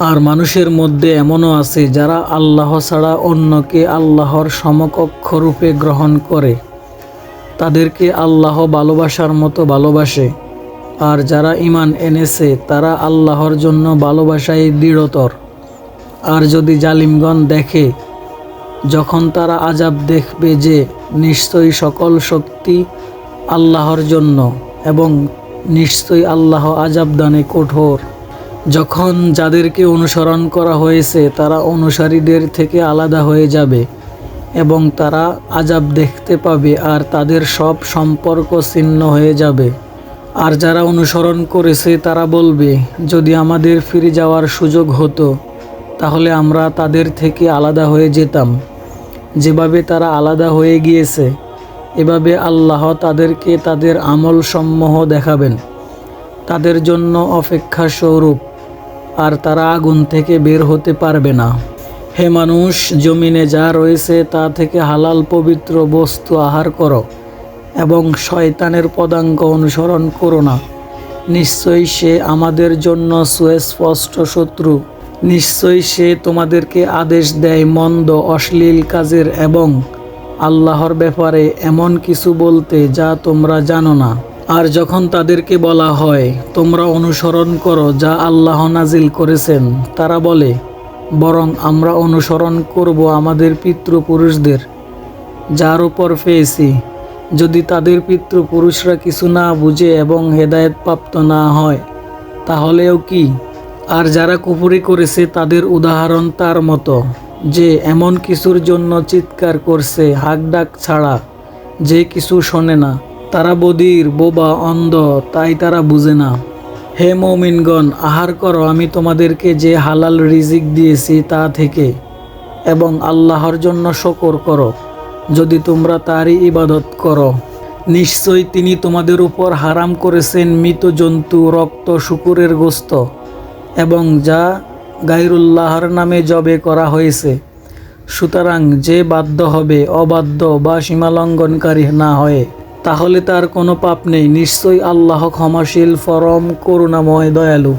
আর মানুষের মধ্যে এমনও আছে যারা আল্লাহ ছাড়া অন্যকে আল্লাহর সমকক্ষ রূপে গ্রহণ করে। তাদেরকে আল্লাহ ভালোবাসার মতো ভালোবাসে। আর যারা ইমান এনেছে, তারা আল্লাহর জন্য ভালোবাসায় দৃঢ়তর। আর যদি জালিমগণ দেখে, যখন তারা আজাব দেখবে যে নিশ্চয়ই সকল শক্তি আল্লাহর জন্য এবং নিশ্চয়ই আল্লাহ আজাব দানে কঠোর যখন যাদেরকে অনুসরণ করা হয়েছে, তারা অনুসারীদের থেকে আলাদা হয়ে যাবে এবং তারা আজাব দেখতে পাবে আর তাদের সব সম্পর্ক ছিন্ন হয়ে যাবে। আর যারা অনুসরণ করেছে, তারা বলবে, যদি আমাদের ফিরে যাওয়ার সুযোগ হতো, তাহলে আমরা তাদের থেকে আলাদা হয়ে যেতাম। যেভাবে তারা আলাদা হয়ে গিয়েছে, এভাবে আল্লাহ তাদেরকে তাদের আমল সমূহ দেখাবেন। তাদের জন্য অপেক্ষা স্বরূপ। আর তারা আগুন থেকে বের হতে পারবে না। হে মানুষ, জমিনে যা রয়েছে তা থেকে হালাল পবিত্র বস্তু আহার করো এবং শয়তানের পদাঙ্ক অনুসরণ করো না। নিশ্চয়ই সে আমাদের জন্য সুস্পষ্ট শত্রু। নিশ্চয়ই সে তোমাদেরকে আদেশ দেয় মন্দ, অশ্লীল কাজের এবং আল্লাহর ব্যাপারে এমন কিছু বলতে যা তোমরা জানো না। আর যখন তাদেরকে বলা হয়, তোমরা অনুসরণ করো যা আল্লাহ নাজিল করেছেন, তারা বলে, বরং আমরা অনুসরণ করব আমাদের পিতৃপুরুষদের, যার উপর পেয়েছি। যদি তাদের পিতৃপুরুষরা কিছু না বুঝে এবং হেদায়েত প্রাপ্ত না হয়, তাহলেও কি? আর যারা কুপুরি করেছে, তাদের উদাহরণ তার মতো, যে এমন কিছুর জন্য চিৎকার করছে হাক ডাক ছাড়া, যে কিছু শোনে না। তারা বদির, বোবা, অন্ধ, তাই তারা বুঝে না। হে মৌমিনগণ, আহার করো, আমি তোমাদেরকে যে হালাল রিজিক দিয়েছি তা থেকে, এবং আল্লাহর জন্য শকর করো, যদি তোমরা তারই ইবাদত করো। নিশ্চয়ই তিনি তোমাদের উপর হারাম করেছেন মৃত জন্তু, রক্ত, শুকুরের গোস্ত, এবং যা গাইরুল্লাহর নামে জবে করা হয়েছে। সুতরাং যে বাধ্য হবে, অবাধ্য বা সীমালঙ্ঘনকারী না হয়ে তাহলে তার কোনো পাপ নেই। নিশ্চয়ই আল্লাহ ক্ষমাশীল ফরম করুণাময় দয়ালু।